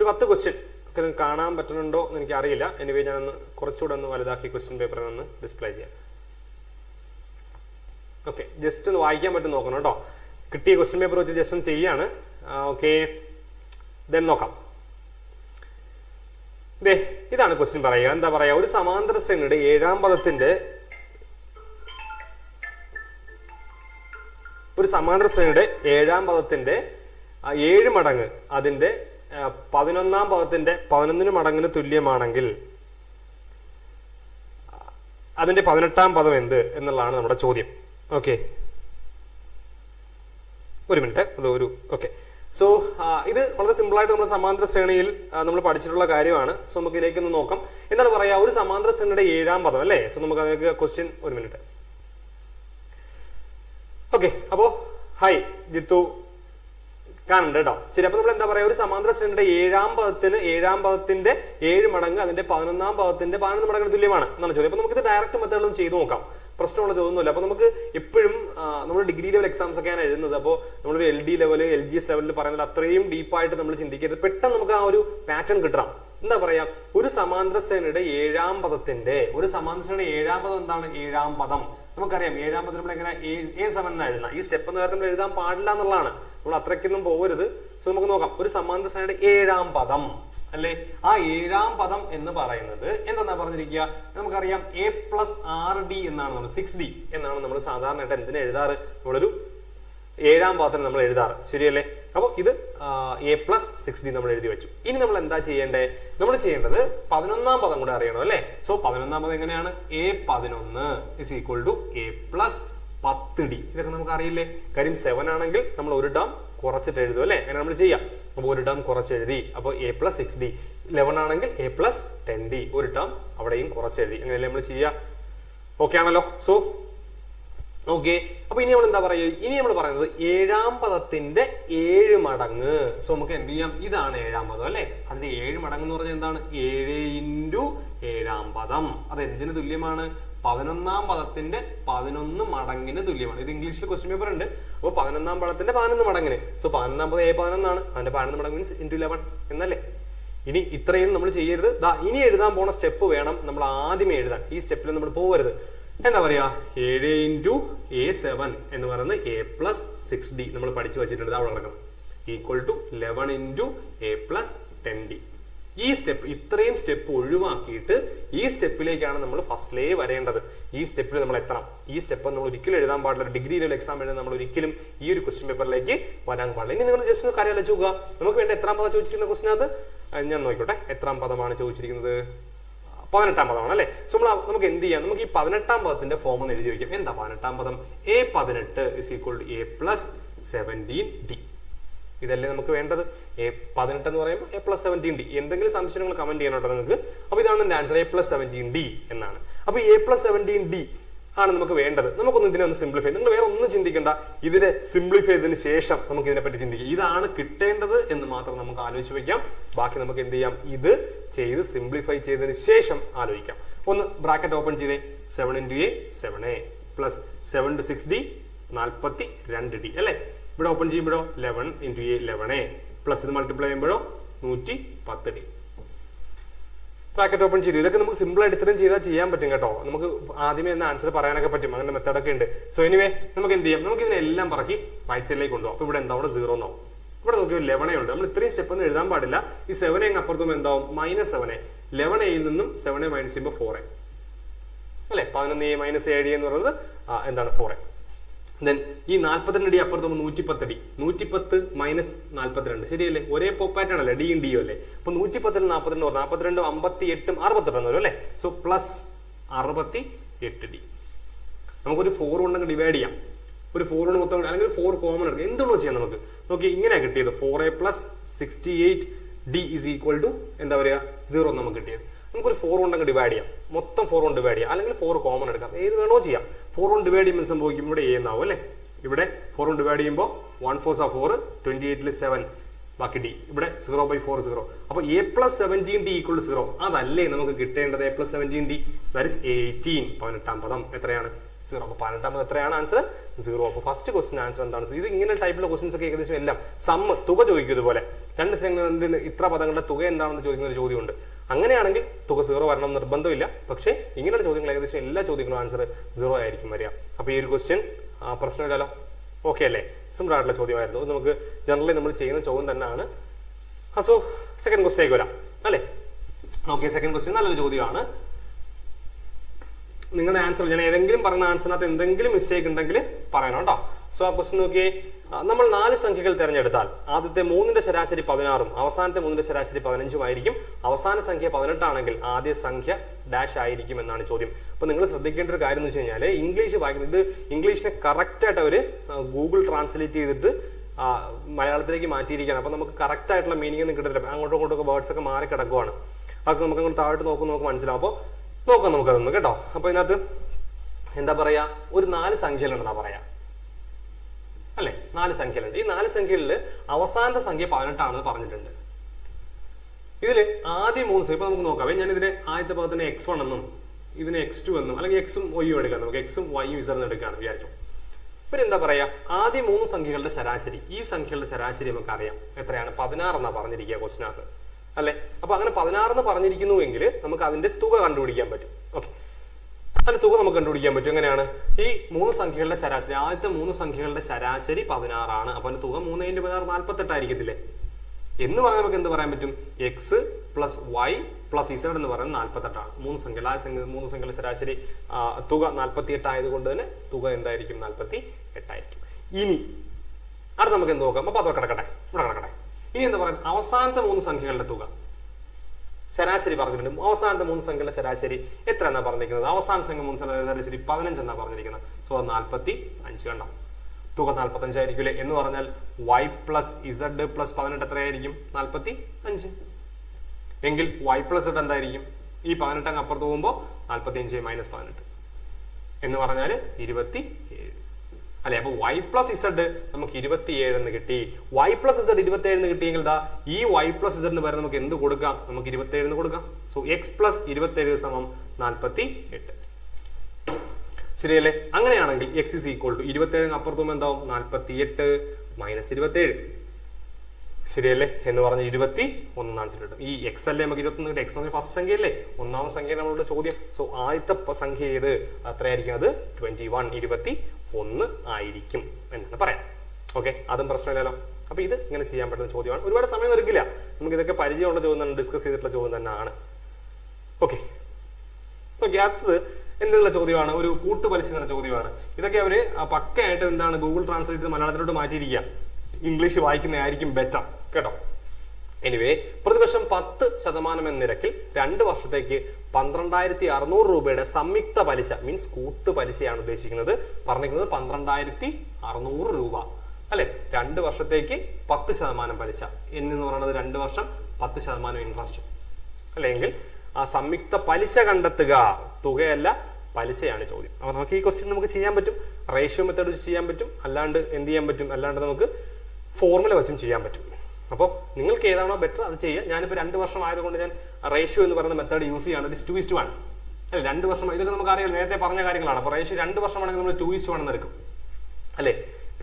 ഒരു പത്ത് ക്വസ്റ്റ്യൻ ഒക്കെ നിങ്ങൾക്ക് കാണാൻ പറ്റുന്നുണ്ടോ എന്ന് എനിക്ക് അറിയില്ല. എനിവേ ഞാനൊന്ന് കുറച്ചുകൂടെ ഒന്ന് വലുതാക്കി ക്വസ്റ്റ്യൻ പേപ്പറിനൊന്ന് ഡിസ്പ്ലേ ചെയ്യാം. ഓക്കെ ജസ്റ്റ് ഒന്ന് വായിക്കാൻ പറ്റും നോക്കണം കേട്ടോ. കിട്ടിയ ക്വസ്റ്റ്യൻ പേപ്പർ വെച്ച് ജസ്റ്റ് ഒന്ന് ചെയ്യാണ്. ഓക്കെ ദെൻ നോക്കാം. ദേ ഇതാണ് ക്വസ്റ്റ്യൻ പറയുക. എന്താ പറയുക? ഒരു സമാന്തര ശ്രേണിയുടെ ഏഴാം പദത്തിന്റെ ഒരു സമാന്തര ശ്രേണിയുടെ ഏഴാം പദത്തിന്റെ ഏഴ് മടങ്ങ് അതിന്റെ പതിനൊന്നാം പദത്തിന്റെ പതിനൊന്നിന് മടങ്ങിന് തുല്യമാണെങ്കിൽ അതിന്റെ പതിനെട്ടാം പദം എന്ത് എന്നുള്ളതാണ് നമ്മുടെ ചോദ്യം. ഓക്കെ ഒരു മിനിറ്റ്. അത് ഒരു ഓക്കെ സോ ഇത് വളരെ സിമ്പിൾ ആയിട്ട് നമ്മൾ സമാന്തര ശ്രേണിയിൽ നമ്മൾ പഠിച്ചിട്ടുള്ള കാര്യമാണ്. സോ നമുക്ക് ഇതിലേക്ക് ഒന്ന് നോക്കാം. എന്താണ് പറയാ ഒരു സമാന്തര ശ്രേണിയുടെ ഏഴാം പദം അല്ലേ? സോ നമുക്ക് അതിലേക്ക് ക്വസ്റ്റ്യൻ ഒരു മിനിറ്റ്. ഓക്കെ അപ്പോ ഹായ് ജിത്തു കാണുന്നുണ്ട് കേട്ടോ ശരി അപ്പൊ നമ്മൾ എന്താ പറയാ? ഒരു സമാന്തര ശ്രേണിയുടെ ഏഴാം പദത്തിന് ഏഴാം പദത്തിന്റെ ഏഴ് മടങ്ങ് അതിന്റെ പതിനൊന്നാം പദത്തിന്റെ പതിനൊന്ന് മടങ്ങിന് തുല്യമാണ് എന്നാണ് ചോദ്യം. അപ്പൊ നമുക്ക് ഇത് ഡയറക്റ്റ് മെത്തേഡിലും ചെയ്തു നോക്കാം. പ്രശ്നമുള്ള ചോദ്യമൊന്നുമില്ല. അപ്പൊ നമുക്ക് എപ്പോഴും നമ്മൾ ഡിഗ്രി ലെവൽ എക്സാംസ് ഒക്കെയാണ് എഴുതുന്നത്. അപ്പോൾ നമ്മൾ L D level L G S ലെവലിൽ പറയുന്നത് അത്രയും ഡീപ്പായിട്ട് നമ്മൾ ചിന്തിക്കരുത്. പെട്ടെന്ന് നമുക്ക് ആ ഒരു പാറ്റേൺ കിട്ടാം എന്താ പറയാ? ഒരു സമാന്തര ശ്രേണിയുടെ ഏഴാം പദത്തിന്റെ ഒരു സമാന്തര ശ്രേണിയുടെ ഏഴാം പദം എന്താണ്? ഏഴാം പദം. നമുക്കറിയാം ഏഴാം പദം നമ്മൾ എങ്ങനെ എ സെവൻ എന്ന് എഴുതാം ഈ സ്റ്റെപ്പ് നേരത്തെ നമ്മൾ എഴുതാൻ പാടില്ല എന്നുള്ളതാണ്. നമ്മൾ അത്രയ്ക്കൊന്നും പോകരുത്. സോ നമുക്ക് നോക്കാം. ഒരു സമാന്തര ശ്രേണിയുടെ ഏഴാം പദം അല്ലേ? ആ ഏഴാം പദം എന്ന് പറയുന്നത് എന്താ പറഞ്ഞിരിക്കുക? നമുക്കറിയാം എ പ്ലസ് ആർ ഡി എന്നാണ് നമ്മൾ സിക്സ് ഡി എന്നാണ് നമ്മൾ സാധാരണയായിട്ട് എന്തിനു എഴുതാറ്? നമ്മളൊരു ഏഴാം പദത്തിന് നമ്മൾ എഴുതാറ്. ശരിയല്ലേ? അപ്പോൾ ഇത് എ പ്ലസ് സിക്സ് ഡി നമ്മൾ എഴുതി വെച്ചു. ഇനി നമ്മൾ എന്താ ചെയ്യേണ്ടത് നമ്മൾ ചെയ്യേണ്ടത് പതിനൊന്നാം പദം കൂടെ അറിയണം അല്ലേ? സോ പതിനൊന്നാം പദം എങ്ങനെയാണ്? എ പതിനൊന്ന് is equal to A plus പത്ത് ഡി ഇതൊക്കെ നമുക്ക് അറിയില്ലേ? കാര്യം സെവൻ ആണെങ്കിൽ നമ്മൾ ഒരു ടേം കുറച്ചിട്ട് എഴുതും അല്ലേ? അങ്ങനെ നമ്മൾ ചെയ്യാം. അപ്പോൾ ഒരു ടേം കുറച്ച് എഴുതി അപ്പോൾ A plus six D eleven ആണെങ്കിൽ എ പ്ലസ് ടെൻ ഡി ഒരു ടേം അവിടെയും കുറച്ച് എഴുതി അങ്ങനെയല്ലേ നമ്മൾ ചെയ്യുക ഓക്കെ ആണല്ലോ. സോ ഓക്കെ അപ്പൊ ഇനി നമ്മൾ എന്താ പറയുക ഇനി നമ്മൾ പറയുന്നത് ഏഴാം പദത്തിന്റെ ഏഴ് മടങ്ങ്. സോ നമുക്ക് എന്ത് ചെയ്യാം? ഇതാണ് ഏഴാം പദം അല്ലെ? അതിന്റെ ഏഴ് മടങ്ങ് എന്ന് പറഞ്ഞാൽ എന്താണ്? ഏഴ് ഇന്റു ഏഴാം പദം. അത് എന്തിന് തുല്യമാണ്? പതിനൊന്നാം പദത്തിന്റെ പതിനൊന്ന് മടങ്ങിന് തുല്യമാണ്. ഇത് ഇംഗ്ലീഷിൽ ക്വസ്റ്റ്യൻ പേപ്പർ ഉണ്ട്. അപ്പോൾ പതിനൊന്നാം പദത്തിന്റെ പതിനൊന്ന് മടങ്ങിന്. സോ പതിനൊന്നാം പദം ഏ പതിനൊന്നാണ്. അതിന്റെ പതിനൊന്ന് മടങ്ങ് മീൻസ് ഇന്റു ഇലവൻ എന്നല്ലേ? ഇനി ഇത്രയും നമ്മൾ ചെയ്യരുത്. ഇനി എഴുതാൻ പോണ സ്റ്റെപ്പ് വേണം. നമ്മൾ ആദ്യമേ എഴുതാൻ. ഈ സ്റ്റെപ്പിൽ നമ്മൾ പോകരുത് എന്താ പറയാ? ഏഴ് ഇന്റു എ സെവൻ എന്ന് പറയുന്നത് എ പ്ലസ് സിക്സ് ഡി നമ്മൾ പഠിച്ചു വെച്ചിട്ടുണ്ട്. അവിടെ കിടക്കണം equal to eleven into A plus ten D ഈ സ്റ്റെപ്പ് ഇത്രയും സ്റ്റെപ്പ് ഒഴിവാക്കിയിട്ട് ഈ സ്റ്റെപ്പിലേക്കാണ് നമ്മൾ ഫസ്റ്റിലേ വരേണ്ടത്. ഈ സ്റ്റെപ്പിൽ നമ്മൾ എത്തണം. ഈ സ്റ്റെപ്പ് നമ്മൾ ഒരിക്കലും എഴുതാൻ പാടില്ല. ഡിഗ്രി ലെവൽ എക്സാം എഴുതാൻ നമ്മൾ ഒരിക്കലും ഈ ഒരു ക്വസ്റ്റ്യൻ പേപ്പറിലേക്ക് വരാൻ പാടില്ല. ഇനി നിങ്ങൾ ജസ്റ്റ് ഒന്ന് കാര്യം ആലോചിച്ച് നോക്കുക നമുക്ക് വേണ്ട എത്രാം പദം ചോദിച്ചിരിക്കുന്ന ക്വസ്റ്റിനകത്ത് ഞാൻ നോക്കിക്കോട്ടെ. എത്രാം പദമാണ് ചോദിച്ചിരിക്കുന്നത്? പതിനെട്ടാം പദമാണ് അല്ലെ? സോ നമുക്ക് എന്ത് ചെയ്യാം? നമുക്ക് ഈ പതിനെട്ടാം പദത്തിന്റെ ഫോം ഒന്ന് എഴുതി വയ്ക്കാം. എന്താ പതിനെട്ടാം പദം? എ പതിനെട്ട് is equal to A plus seventeen D ഇതല്ലേ നമുക്ക് വേണ്ടത്? എ പതിനെട്ട് എന്ന് പറയുമ്പോൾ എ പ്ലസ് സെവന്റീൻ ഡി എന്തെങ്കിലും സംശയങ്ങൾ കമന്റ് ചെയ്യണം നിങ്ങൾക്ക്. അപ്പൊ ഇതാണ് എന്റെ answer A plus seventeen D എന്നാണ്. അപ്പൊ എ പ്ലസ് സെവന്റീൻ ഡി ആണ് നമുക്ക് വേണ്ടത്. നമുക്കൊന്ന് ഇതിനെ ഒന്ന് സിംപ്ലിഫൈ നിങ്ങൾ വേറെ ഒന്നും ചിന്തിക്കേണ്ട. ഇതിനെ സിംപ്ലിഫൈ ചെയ്തതിന് ശേഷം നമുക്ക് ഇതിനെപ്പറ്റി ചിന്തിക്കാം. ഇതാണ് കിട്ടേണ്ടത് എന്ന് മാത്രം നമുക്ക് ആലോചിച്ച് വെക്കാം ബാക്കി നമുക്ക് എന്ത് ചെയ്യാം? ഇത് ചെയ്ത് സിംപ്ലിഫൈ ചെയ്തതിന് ശേഷം ആലോചിക്കാം. ഒന്ന് ബ്രാക്കറ്റ് ഓപ്പൺ ചെയ്തേ. Seven into A seven A plus seven two six D നാൽപ്പത്തി രണ്ട് ഡി അല്ലേ? ഇവിടെ ഓപ്പൺ ചെയ്യുമ്പോഴോ? Eleven into A eleven A plus ഇത് മൾട്ടിപ്ലൈ ചെയ്യുമ്പോഴോ? നൂറ്റി പത്ത് ഡി ബ്രാക്കറ്റ് ഓപ്പൺ ചെയ്തു. ഇതൊക്കെ നമുക്ക് സിമ്പിൾ ആയിട്ട് ഇത്രയും ചെയ്താൽ ചെയ്യാൻ പറ്റും കേട്ടോ. നമുക്ക് ആദ്യമേ എന്ന ആൻസർ പറയാനൊക്കെ പറ്റും. അങ്ങനെ മെത്തേഡൊക്കെ ഉണ്ട്. സോ എനിവേ നമുക്ക് എന്ത് ചെയ്യാം? നമുക്ക് ഇതിനെല്ലാം പറക്കി റൈറ്റ് സൈഡിലേക്ക് കൊണ്ടുപോകും അപ്പൊ ഇവിടെ എന്താ? അവിടെ സീറോ എന്നാവും ഇവിടെ നോക്കിയോ ലെവനേ ഉണ്ട് നമ്മൾ ഇത്രയും സ്റ്റെപ്പ് ഒന്നും എഴുതാൻ പാടില്ല. ഈ സെവൻ അങ്ങ് അപ്പുറത്തും എന്താവും മൈനസ് സെവൻ എ ലെവൻ എയിൽ നിന്നും സെവൻ എ മൈനസ് ചെയ്യുമ്പോൾ ഫോർ എ അല്ലെ? പതിനൊന്ന് എ മൈനസ് ഏഴ് എന്ന് പറയുന്നത് എന്താണ്? ഫോർ എ ദെൻ ഈ നാൽപ്പത്തിരണ്ട് ഡി അപ്പുറത്ത് നൂറ്റിപ്പത്ത് ഡി നൂറ്റിപ്പത്ത് മൈനസ് നാൽപ്പത്തിരണ്ട് ശരിയല്ലേ? ഒരേ പോപ്പായിട്ടാണ് അല്ലേ? ഡിയും ഡിയും അല്ലേ? അപ്പൊ നൂറ്റിപ്പത്തിന് നാൽപ്പത്തിരണ്ട് പറഞ്ഞു നാൽപ്പത്തിരണ്ടും അമ്പത്തി എട്ടും അറുപത്തെട്ട് വരും അല്ലേ? സോ പ്ലസ് അറുപത്തി എട്ട് ഡി നമുക്കൊരു ഫോർ ഉണ്ടെങ്കിൽ ഡിവൈഡ് ചെയ്യാം. ഒരു ഫോർ കൊണ്ട് മൊത്തം അല്ലെങ്കിൽ ഫോർ കോമൺ എടുക്കാം. എന്തുകൊണ്ടോ ചെയ്യാം നമുക്ക്? നോക്കി ഇങ്ങനെ കിട്ടിയത്. Four A plus sixty eight D is equal to എന്താ പറയുക സീറോ നമുക്ക് കിട്ടിയത്. നമുക്കൊരു ഫോർ ഉണ്ടെങ്കിൽ ഡിവൈഡ് ചെയ്യാം. മൊത്തം ഫോർ കൊണ്ട് ഡിവൈഡ് ചെയ്യാം. അല്ലെങ്കിൽ ഫോർ കോമൺ എടുക്കാം. ഏത് വേണോ ചെയ്യാം. ഫോർ കൊണ്ട് ഡിവൈഡ് ചെയ്യുമ്പോൾ സംഭവിക്കും? ഇവിടെ എ എന്നാവും അല്ലേ? ഇവിടെ ഫോർ കൊണ്ട് ഡിവൈഡ് ചെയ്യുമ്പോൾ one four ah four twenty എയ്റ്റിൽ സെവൻ ബാക്കി ഡി ഇവിടെ സീറോ ബൈ ഫോർ സീറോ അപ്പൊ A plus seventeen D equal zero അതല്ലേ നമുക്ക് കിട്ടേണ്ടത്? A plus seventeen D that is eighteen പതിനെട്ടാം പദം എത്രയാണ്? സീറോ അപ്പൊ പദം എത്രയാണ്? ആൻസർ സീറോ അപ്പോൾ ഫസ്റ്റ് ക്വസ്റ്റൻ ആൻസർ എന്താണ്? ഇത് ഇങ്ങനെ ടൈപ്പിലുള്ള ക്വസ്റ്റൻസ് ഒക്കെ ഏകദേശം എല്ലാം സമ്മ തുക ചോദിക്കും ഇതുപോലെ. രണ്ട് ഇത്ര പദങ്ങളുടെ തുക എന്താണെന്ന് ചോദിക്കുന്ന ഒരു ചോദ്യമുണ്ട്. അങ്ങനെയാണെങ്കിൽ തുക സീറോ വരണം നിർബന്ധമില്ല. പക്ഷേ ഇങ്ങനെയുള്ള ചോദ്യങ്ങൾ ഏകദേശം എല്ലാ ചോദ്യങ്ങളും ആൻസർ സീറോ ആയിരിക്കും വരിക. അപ്പൊ ഈ ഒരു ക്വസ്റ്റ്യൻ പ്രശ്നമില്ലല്ലോ ഓക്കെ അല്ലേ? സിമ്പിൾ ആയിട്ടുള്ള ചോദ്യമായിരുന്നു. നമുക്ക് ജനറലി നമ്മൾ ചെയ്യുന്ന ചോദ്യം തന്നെയാണ്. സോ സെക്കൻഡ് ക്വസ്റ്റിലേക്ക് വരാം. അല്ലേ? ഓക്കെ സെക്കൻഡ് ക്വസ്റ്റ്യൻ നല്ലൊരു ചോദ്യമാണ്. നിങ്ങളുടെ ആൻസർ ഞാൻ ഏതെങ്കിലും പറഞ്ഞ ആൻസറിനകത്ത് എന്തെങ്കിലും മിസ്റ്റേക്ക് ഉണ്ടെങ്കിൽ പറയണം കേട്ടോ. സോ ആ ക്വസ്റ്റ്യൻ നോക്കിയേ. നമ്മൾ നാല് സംഖ്യകൾ തിരഞ്ഞെടുത്താൽ ആദ്യത്തെ മൂന്നിന്റെ ശരാശരി പതിനാറും അവസാനത്തെ മൂന്നിന്റെ ശരാശരി പതിനഞ്ചും ആയിരിക്കും. അവസാന സംഖ്യ പതിനെട്ടാണെങ്കിൽ ആദ്യ സംഖ്യ ഡാഷ് ആയിരിക്കും എന്നാണ് ചോദ്യം. അപ്പൊ നിങ്ങൾ ശ്രദ്ധിക്കേണ്ട ഒരു കാര്യം എന്ന് വെച്ച് കഴിഞ്ഞാൽ ഇംഗ്ലീഷ് വായിക്കുന്നത് ഇത് ഇംഗ്ലീഷിനെ കറക്റ്റ് ആയിട്ട് അവർ ഗൂഗിൾ ട്രാൻസ്ലേറ്റ് ചെയ്തിട്ട് മലയാളത്തിലേക്ക് മാറ്റിയിരിക്കുകയാണ്. അപ്പൊ നമുക്ക് കറക്റ്റ് ആയിട്ടുള്ള മീനിങ് ഒന്നും കിട്ടില്ല അങ്ങോട്ടും ഇങ്ങോട്ടും ഒക്കെ വേർഡ്സ് ഒക്കെ മാറി കിടക്കുവാണ്. അതൊക്കെ നമുക്ക് അങ്ങോട്ട് താഴോട്ട് നോക്കും നമുക്ക് മനസ്സിലാവും. അപ്പോൾ നോക്കാം നമുക്കതൊന്ന് കേട്ടോ. അപ്പൊ ഇതിനകത്ത് എന്താ പറയാ? ഒരു നാല് സംഖ്യകളുണ്ടെന്നാ പറയാ. അല്ലെ? നാല് സംഖ്യകളുണ്ട് ഈ നാല് സംഖ്യകളിൽ അവസാനത്തെ സംഖ്യ പതിനെട്ടാണെന്ന് പറഞ്ഞിട്ടുണ്ട്. ഇതിൽ ആദ്യം മൂന്ന് സംഖ്യ. ഇപ്പൊ നമുക്ക് നോക്കാം. ഞാൻ ഇതിനെ ആദ്യത്തെ പദത്തിന് എക്സ് വൺ എന്നും ഇതിന് എക്സ് ടു എന്നും അല്ലെങ്കിൽ എക്സും വൈയും എടുക്കാം. നമുക്ക് എക്സും വൈയും ഇസറിന് എടുക്കാണ് വിചാരിച്ചു. ഇപ്പൊ എന്താ പറയാ? ആദ്യ മൂന്ന് സംഖ്യകളുടെ ശരാശരി. ഈ സംഖ്യകളുടെ ശരാശരി നമുക്ക് അറിയാം എത്രയാണ്? പതിനാറ് എന്നാ പറഞ്ഞിരിക്കുക ക്വസ്റ്റിനകത്ത് അല്ലെ? അപ്പൊ അങ്ങനെ പതിനാറെന്ന് പറഞ്ഞിരിക്കുന്നുവെങ്കിൽ നമുക്ക് അതിന്റെ തുക കണ്ടുപിടിക്കാൻ പറ്റും. ഓക്കെ. അതിന്റെ തുക നമുക്ക് കണ്ടുപിടിക്കാൻ പറ്റും. എങ്ങനെയാണ്? ഈ മൂന്ന് സംഖ്യകളുടെ ശരാശരി ആദ്യത്തെ മൂന്ന് സംഖ്യകളുടെ ശരാശരി പതിനാറാണ്. അപ്പൊ അതിന്റെ തുക മൂന്ന് ഇന്റു പതിനാറ് നാൽപ്പത്തെട്ടായിരിക്കത്തില്ലേ? എന്ന് പറഞ്ഞാൽ നമുക്ക് എന്ത് പറയാൻ പറ്റും? X plus Y plus Z എന്ന് പറയുന്നത് നാൽപ്പത്തെട്ടാണ്. മൂന്ന് സംഖ്യ ആ സംഖ്യ മൂന്ന് സംഖ്യകളുടെ ശരാശരി തുക നാൽപ്പത്തി എട്ടായത് കൊണ്ട് തന്നെ തുക എന്തായിരിക്കും? നാൽപ്പത്തി എട്ടായിരിക്കും ഇനി അടുത്ത് നമുക്ക് എന്ത് നോക്കാം? അപ്പൊ അത് കിടക്കട്ടെ ഇവിടെ കിടക്കട്ടെ. ഇനി എന്താ പറയുക അവസാനത്തെ മൂന്ന് സംഖ്യകളുടെ തുക. ശരാശരി പറഞ്ഞിട്ടുണ്ട്. അവസാനത്തെ മൂന്ന് സംഖ്യയുടെ ശരാശരി എത്ര എന്നാ പറഞ്ഞിരിക്കുന്നത്? അവസാന സംഖ്യ മൂന്ന് സംഖ്യയുടെ ശരാശരി പതിനഞ്ച് എന്നാ പറഞ്ഞിരിക്കുന്നത്. സോ നാൽപ്പത്തി അഞ്ച് കണ്ടോ? തുക നാൽപ്പത്തി അഞ്ചായിരിക്കില്ലേ എന്ന് പറഞ്ഞാൽ വൈ പ്ലസ് ഇസഡ് പ്ലസ് പതിനെട്ട് എത്രയായിരിക്കും? നാൽപ്പത്തി അഞ്ച് എങ്കിൽ വൈ പ്ലസ് ഇട്ട് എന്തായിരിക്കും? ഈ പതിനെട്ട് അങ്ങ് അപ്പുറത്ത് പോകുമ്പോൾ നാൽപ്പത്തി അഞ്ച് മൈനസ് പതിനെട്ട്. എന്ന് പറഞ്ഞാൽ ഇരുപത്തി അല്ലെ? അപ്പൊ വൈ പ്ലസ് ഇസഡ് നമുക്ക് ഇരുപത്തി ഏഴ് എന്ന് കിട്ടി. വൈ പ്ലസ് ഇസഡ് ഇരുപത്തി ഏഴ് എന്ന് കിട്ടിയെങ്കിൽ ദാ ഈ വൈ പ്ലസ് ഇസഡിന് പകരം നമുക്ക് എന്ത് കൊടുക്കാം? നമുക്ക് ഇരുപത്തി ഏഴ് കൊടുക്കാം. സോ എക്സ് പ്ലസ് ഇരുപത്തി ഏഴ് സമം നാൽപ്പത്തി എട്ട് ശരിയല്ലേ? അങ്ങനെയാണെങ്കിൽ എക്സ് ഇസ് ഈക്വൾ ടു ഇരുപത്തി ഏഴിന് അപ്പുറത്തും എന്താവും? നാൽപ്പത്തി എട്ട് മൈനസ് ഇരുപത്തി ഏഴ് ശരിയല്ലേ? എന്ന് പറഞ്ഞ ഇരുപത്തി ഒന്നാം കിട്ടും ഈ എക്സ് അല്ലേ നമുക്ക് ഇരുപത്തി ഒന്ന് എക്സ് എന്ന് ഫസ്റ്റ് സംഖ്യ അല്ലേ? ഒന്നാമത്തെ സംഖ്യ നമ്മളുടെ ചോദ്യം. സോ ആദ്യത്തെ സംഖ്യ ഏത്? അത്രയായിരിക്കും അത്. ട്വന്റി വൺ ഇരുപത്തി ഒന്ന് ആയിരിക്കും എന്നാണ് പറയാം ഓക്കെ അതും പ്രശ്നമില്ലല്ലോ. അപ്പൊ ഇത് ഇങ്ങനെ ചെയ്യാൻ പറ്റുന്ന ചോദ്യമാണ്. ഒരുപാട് സമയം എടുക്കില്ല. നമുക്ക് ഇതൊക്കെ പരിചയമുള്ള ചോദ്യം തന്നെ ഡിസ്കസ് ചെയ്തിട്ടുള്ള ചോദ്യം തന്നെയാണ് ഓക്കെ ഓക്കെ അടുത്തത് എന്നുള്ള ചോദ്യമാണ്. ഒരു കൂട്ടുപലിശ എന്ന ചോദ്യമാണ്. ഇതൊക്കെ അവർ പക്കയായിട്ട് എന്താണ് ഗൂഗിൾ ട്രാൻസ്ലേറ്റ് മലയാളത്തിലോട്ട് മാറ്റിയിരിക്കുക. ഇംഗ്ലീഷ് വായിക്കുന്നതായിരിക്കും ബെറ്റർ കേട്ടോ? എനിവേ പ്രതിവർഷം പത്ത് ശതമാനം എന്ന നിരക്കിൽ രണ്ട് വർഷത്തേക്ക് പന്ത്രണ്ടായിരത്തി അറുന്നൂറ് രൂപയുടെ സംയുക്ത പലിശ മീൻസ് കൂട്ടു പലിശയാണ് ഉദ്ദേശിക്കുന്നത്. പറഞ്ഞിരിക്കുന്നത് പന്ത്രണ്ടായിരത്തി അറുന്നൂറ് രൂപ. അല്ലെ? രണ്ട് വർഷത്തേക്ക് പത്ത് ശതമാനം പലിശ. എന്ന് പറയുന്നത് രണ്ട് വർഷം പത്ത് ശതമാനം ഇൻട്രസ്റ്റ് അല്ലെങ്കിൽ ആ സംയുക്ത പലിശ കണ്ടെത്തുക തുകയല്ല പലിശയാണ് ചോദ്യം. അപ്പൊ നമുക്ക് ഈ ക്വസ്റ്റ്യൻ നമുക്ക് ചെയ്യാൻ പറ്റും. റേഷ്യോ മെത്തേഡ് ചെയ്യാൻ പറ്റും. അല്ലാണ്ട് എന്ത് ചെയ്യാൻ പറ്റും? അല്ലാണ്ട് നമുക്ക് ഫോർമുല വെച്ചും ചെയ്യാൻ പറ്റും. അപ്പോൾ നിങ്ങൾക്ക് ഏതാണോ ബെറ്റർ അത് ചെയ്യുക ഞാനിപ്പോൾ രണ്ട് വർഷം ആയതുകൊണ്ട് ഞാൻ റേഷ്യോ എന്ന് പറയുന്ന മെത്തേഡ് യൂസ് ചെയ്യുകയാണ് ഇത് ടു ഇസ്റ്റ് വൺ അല്ലെ? രണ്ട് വർഷം ഇതൊക്കെ നമുക്ക് അറിയാം നേരത്തെ പറഞ്ഞ കാര്യങ്ങളാണ്. അപ്പോൾ റേഷ്യോ രണ്ട് വർഷമാണെങ്കിൽ നമ്മൾ ടു ഇസ്റ്റ് വൺ എന്ന് എടുക്കും. അല്ലേ?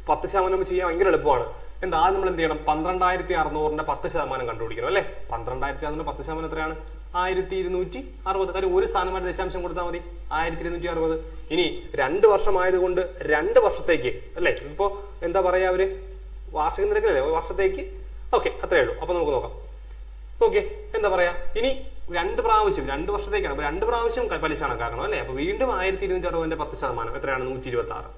പത്ത് ശതമാനം ചെയ്യാൻ ഭയങ്കര എളുപ്പമാണ്. എന്താ ആദ്യം നമ്മൾ എന്ത് ചെയ്യണം? പന്ത്രണ്ടായിരത്തി അറുന്നൂറിന്റെ പത്ത് ശതമാനം കണ്ടുപിടിക്കണം അല്ലേ? പന്ത്രണ്ടായിരത്തി അറുന്നൂറ് പത്ത് ശതമാനം എത്രയാണ്? ആയിരത്തി ഇരുന്നൂറ്റി അറുപത് കാര്യം ഒരു സ്ഥാനമായിട്ട് ദശാംശം കൊടുത്താൽ മതി. ആയിരത്തി ഇരുന്നൂറ്റി അറുപത് ഇനി രണ്ട് വർഷമായതുകൊണ്ട് രണ്ട് വർഷത്തേക്ക് അല്ലേ? ഇപ്പോ എന്താ പറയാ അവർ? വാർഷിക നിരക്കിലല്ലേ? ഒരു വർഷത്തേക്ക് ഓക്കെ അത്രേ ഉള്ളൂ. അപ്പൊ നമുക്ക് നോക്കാം. ഓക്കെ എന്താ പറയാ? ഇനി രണ്ട് പ്രാവശ്യം രണ്ട് വർഷത്തേക്കാണ്. അപ്പൊ രണ്ട് പ്രാവശ്യം പലിശ കണക്കാക്കണം അല്ലേ? അപ്പൊ വീണ്ടും ആയിരത്തി ഇരുന്നൂറ്റി അറുപതിന്റെ പത്ത് ശതമാനം. എത്രയാണ്? നൂറ്റി ഇരുപത്തി ആറ്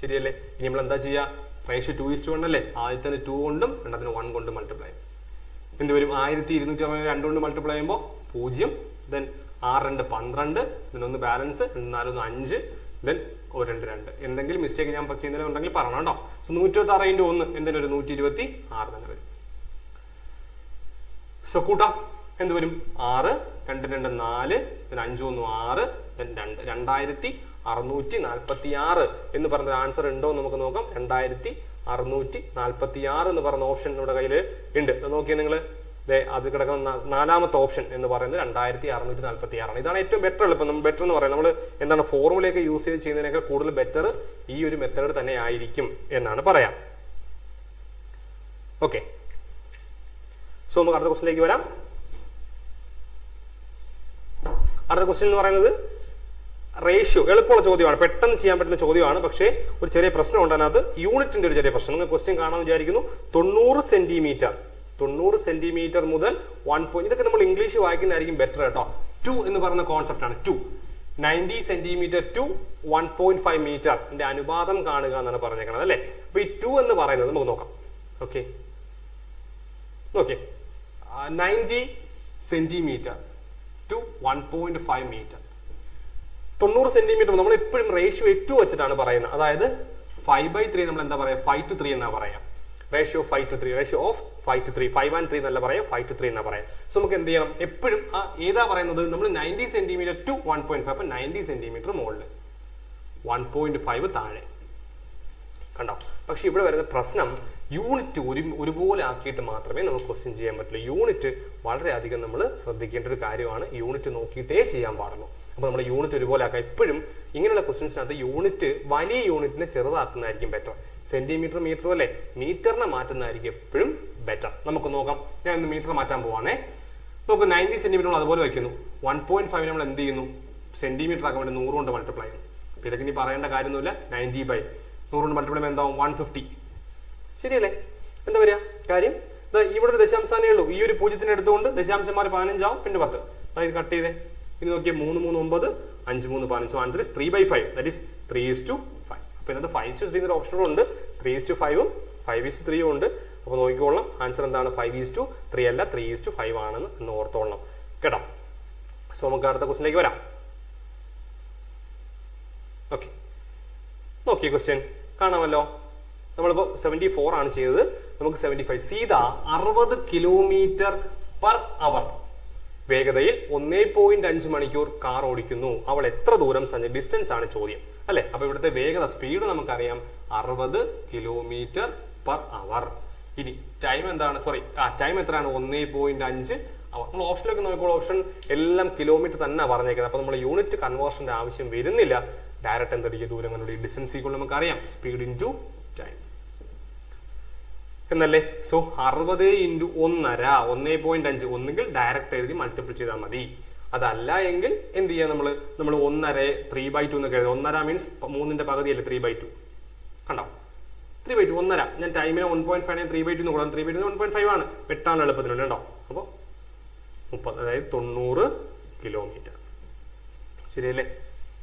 ശരിയല്ലേ? ഇനി നമ്മൾ എന്താ ചെയ്യുക റേഷ്യ ടു ഈസ്റ്റ് വൺ അല്ലേ? ആദ്യത്തെ ടു കൊണ്ടും രണ്ടത്തിന് വൺ കൊണ്ടും മൾട്ടിപ്ലൈ ചെയ്യും. എന്ത് വരും? ആയിരത്തി ഇരുന്നൂറ്റി അറുപത് രണ്ട് കൊണ്ട് മൾട്ടിപ്ലൈ ചെയ്യുമ്പോൾ പൂജ്യം ദെൻ ആറ് രണ്ട് പന്ത്രണ്ട് then ഒന്ന് ബാലൻസ് നാലൊന്ന് അഞ്ച് ദെൻ ഒരു രണ്ട് രണ്ട്. എന്തെങ്കിലും മിസ്റ്റേക്ക് ഞാൻ ചെയ്യുന്നതിലുണ്ടെങ്കിൽ പറയണം കേട്ടോ. സോ നൂറ്റി ആറ് ഇന്റു ഒന്ന് എന്തെങ്കിലും ഒരു നൂറ്റി ഇരുപത്തി ആറ് തന്നെ വരും. സോ കൂട്ടാം. എന്ത് വരും? ആറ് രണ്ട് രണ്ട് നാല് പിന്നെ അഞ്ചു ഒന്ന് ആറ് രണ്ട്. രണ്ടായിരത്തി അറുന്നൂറ്റി നാൽപ്പത്തി ആറ് എന്ന് പറഞ്ഞ ആൻസർ ഉണ്ടോ എന്ന് നമുക്ക് നോക്കാം. രണ്ടായിരത്തി അറുന്നൂറ്റി നാൽപ്പത്തി ആറ് എന്ന് പറഞ്ഞ ഓപ്ഷൻ നമ്മുടെ കയ്യിൽ ഉണ്ട്. നോക്കിയാൽ നിങ്ങൾ അത് കിടക്കുന്ന നാലാമത്തെ ഓപ്ഷൻ എന്ന് പറയുന്നത് രണ്ടായിരത്തി അറുന്നൂറ്റി നാൽപ്പത്തി ആറാണ് ഇതാണ് ഏറ്റവും ബെറ്റർ എളുപ്പം നമ്മൾ ബെറ്റർ എന്ന് പറയുന്നത്. നമ്മൾ എന്താണ് ഫോർമുലയൊക്കെ യൂസ് ചെയ്ത് ചെയ്യുന്നതിനേക്കാൾ കൂടുതൽ ബെറ്റർ ഈ ഒരു മെത്തേഡ് തന്നെ ആയിരിക്കും എന്നാണ് പറയാം. ഓക്കെ സോ നമുക്ക് അടുത്ത ക്വസ്റ്റിലേക്ക് വരാം. അടുത്ത ക്വസ്റ്റ്യൻ എന്ന് പറയുന്നത് റേഷ്യോ എളുപ്പമുള്ള ചോദ്യമാണ്. പെട്ടെന്ന് ചെയ്യാൻ പറ്റുന്ന ചോദ്യമാണ്. പക്ഷേ ഒരു ചെറിയ പ്രശ്നമുണ്ട് അതിനകത്ത്. യൂണിറ്റിന്റെ ഒരു ചെറിയ പ്രശ്നം. നിങ്ങൾ ക്വസ്റ്റ്യൻ കാണാൻ വിചാരിക്കുന്നു. തൊണ്ണൂറ് സെന്റിമീറ്റർ തൊണ്ണൂറ് സെന്റിമീറ്റർ മുതൽ വൺ പോയിന്റ് ഇതൊക്കെ നമ്മൾ ഇംഗ്ലീഷ് വായിക്കുന്നതായിരിക്കും ബെറ്റർ കേട്ടോ. ടു എന്ന് പറയുന്ന കോൺസെപ്റ്റ് ആണ്. To ninety centimetre to one point five metre ഇതിന്റെ അനുപാതം കാണുക എന്നാണ് പറഞ്ഞേക്കുന്നത് അല്ലേ? അപ്പൊ ഈ ടു എന്ന് പറയുന്നത് നമുക്ക് നോക്കാം. ഓക്കെ നോക്കിയേ. Ninety centimetre to one point five metre തൊണ്ണൂറ് സെന്റിമീറ്റർ നമ്മൾ എപ്പോഴും റേഷ്യോ എറ്റു വെച്ചിട്ടാണ് പറയുന്നത്. അതായത് ഫൈവ് ബൈ ത്രീ നമ്മൾ എന്താ പറയാ? ഫൈവ് ടു ത്രീ എന്നാ പറയാം. Ratio five to three ratio of five to three five and three എന്നല്ല പറയാം ഫൈവ് ടു ത്രീ എന്നാ പറയാം. സോ നമുക്ക് എന്ത് ചെയ്യണം? എപ്പോഴും ആ ഏതാ പറയുന്നത്? നമ്മൾ ninety centimetre to one point five അപ്പൊ നയന്റി സെന്റിമീറ്റർ മുകളിൽ വൺ പോയിന്റ് ഫൈവ് താഴെ. കണ്ടോ? പക്ഷെ ഇവിടെ വരുന്ന പ്രശ്നം യൂണിറ്റ് ഒരു ഒരുപോലെ ആക്കിയിട്ട് മാത്രമേ നമുക്ക് ക്വസ്റ്റ്യൻ ചെയ്യാൻ പറ്റുള്ളൂ. യൂണിറ്റ് വളരെയധികം നമ്മൾ ശ്രദ്ധിക്കേണ്ട ഒരു കാര്യമാണ്. യൂണിറ്റ് നോക്കിയിട്ടേ ചെയ്യാൻ പാടുള്ളൂ. അപ്പോൾ നമ്മൾ യൂണിറ്റ് ഒരുപോലെ ആക്കാം. എപ്പോഴും ഇങ്ങനെയുള്ള ക്വസ്റ്റ്യൻസിനകത്ത് യൂണിറ്റ് വലിയ യൂണിറ്റിനെ ചെറുതാക്കുന്നതായിരിക്കും ബെറ്റർ സെന്റിമീറ്റർ മീറ്റർ അല്ലേ? മീറ്ററിനെ മാറ്റുന്നതായിരിക്കും എപ്പോഴും ബെറ്റർ നമുക്ക് നോക്കാം. ഞാൻ ഇന്ന് മീറ്റർ മാറ്റാൻ പോവാണേ. നമുക്ക് നയന്റി സെന്റിമീറ്റർ അതുപോലെ വയ്ക്കുന്നു. വൺ പോയിന്റ് ഫൈവ് നമ്മൾ എന്ത് ചെയ്യുന്നു? സെന്റിമീറ്റർ ആക്കാൻ വേണ്ടി നൂറ് കൊണ്ട് മൾട്ടിപ്ലൈ ചെയ്യുന്നു. അപ്പൊ ഇതൊക്കെ ഇനി പറയേണ്ട കാര്യമൊന്നുമില്ല. നയന്റി ബൈ നൂറ് കൊണ്ട് മൾട്ടിപ്ലൈ എന്താവും? വൺ ഫിഫ്റ്റി ശരിയല്ലേ? എന്താ വരിക? കാര്യം? ഇവിടെ ഒരു ദശാംശാനേ ഉള്ളൂ. ഈ ഒരു പൂജ്യത്തിന് എടുത്തുകൊണ്ട് ദശാംശം മാറി പതിനഞ്ചാവും പിന്നെ പത്ത്. അതായത് കട്ട് ചെയ്തേ. ഇനി നോക്കിയാൽ മൂന്ന് മൂന്ന് ഒമ്പത് അഞ്ച് മൂന്ന് പതിനഞ്ച്. Answer is three by five that is three is to five അപ്പൊ ഇതിനകത്ത് ഫൈവ് ടു ത്രീ എന്നൊരു ഓപ്ഷനും ഉണ്ട്. ത്രീ ഇസ് ടു ഫൈവും ഫൈവ് ഈസ് ത്രീയും ഉണ്ട്. അപ്പോൾ നോക്കിക്കോളണം. ആൻസർ എന്താണ്? ഫൈവ് ഈസ് ടു ത്രീ അല്ല ത്രീ ഈസ് ടു ഫൈവ് ആണെന്ന് എന്ന് ഓർത്തോളണം. കേട്ടോ? സോ നമുക്ക് അടുത്ത ക്വസ്റ്റിനിലേക്ക് വരാം. ഓക്കെ നോക്കിയ ക്വസ്റ്റ്യൻ കാണാമല്ലോ. നമ്മളിപ്പോൾ സെവന്റി ഫോർ ആണ് ചെയ്തത്. നമുക്ക് സെവന്റി ഫൈവ് സീത അറുപത് കിലോമീറ്റർ പെർ അവർ വേഗതയിൽ ഒന്നേ പോയിന്റ് അഞ്ച് മണിക്കൂർ കാർ ഓടിക്കുന്നു. അവൾ എത്ര ദൂരം സഞ്ച ഡിസ്റ്റൻസ് ആണ് ചോദ്യം. അല്ലെ? അപ്പൊ ഇവിടുത്തെ വേഗത സ്പീഡ് നമുക്കറിയാം. അറുപത് കിലോമീറ്റർ പെർ അവർ ഇനി ടൈം എന്താണ്? സോറി ആ ടൈം എത്രയാണ്? ഒന്നേ പോയിന്റ് അഞ്ച്. നമ്മൾ ഓപ്ഷനിലൊക്കെ നോക്കുമ്പോൾ ഓപ്ഷൻ എല്ലാം കിലോമീറ്റർ തന്നെ പറഞ്ഞേക്കുന്നത്. അപ്പൊ നമ്മൾ യൂണിറ്റ് കൺവേർഷന്റെ ആവശ്യം വരുന്നില്ല. ഡയറക്റ്റ് എന്തടിക്കുക ദൂരം ഡിസ്റ്റൻസ് ഈക്വൾ നമുക്കറിയാം. സ്പീഡ് ഇൻ ടൈം എന്നല്ലേ സോ അറുപത് ഇന്റു ഒന്നര ഒന്നേ പോയിന്റ് അഞ്ച് ഒന്നുകിൽ ഡയറക്റ്റ് എഴുതി മൾട്ടിപ്പിൾ ചെയ്താൽ മതി. അതല്ല എങ്കിൽ എന്ത് ചെയ്യാം നമ്മൾ നമ്മൾ ഒന്നര ത്രീ ബൈ ടു എന്നൊക്കെ എഴുതാം ഒന്നര മീൻസ് മൂന്നിന്റെ പകുതിയല്ലേ ത്രീ ബൈ ടു കണ്ടോ? ത്രീ ബൈ ടു ഒന്നര. ഞാൻ ടൈമിന് one point five three by two കൂടാം. Three by two one point five ആണ്. വെട്ടാൻ എളുപ്പത്തിനുണ്ട് കേട്ടോ. അപ്പോൾ മുപ്പത് അതായത് തൊണ്ണൂറ് കിലോമീറ്റർ ശരിയല്ലേ?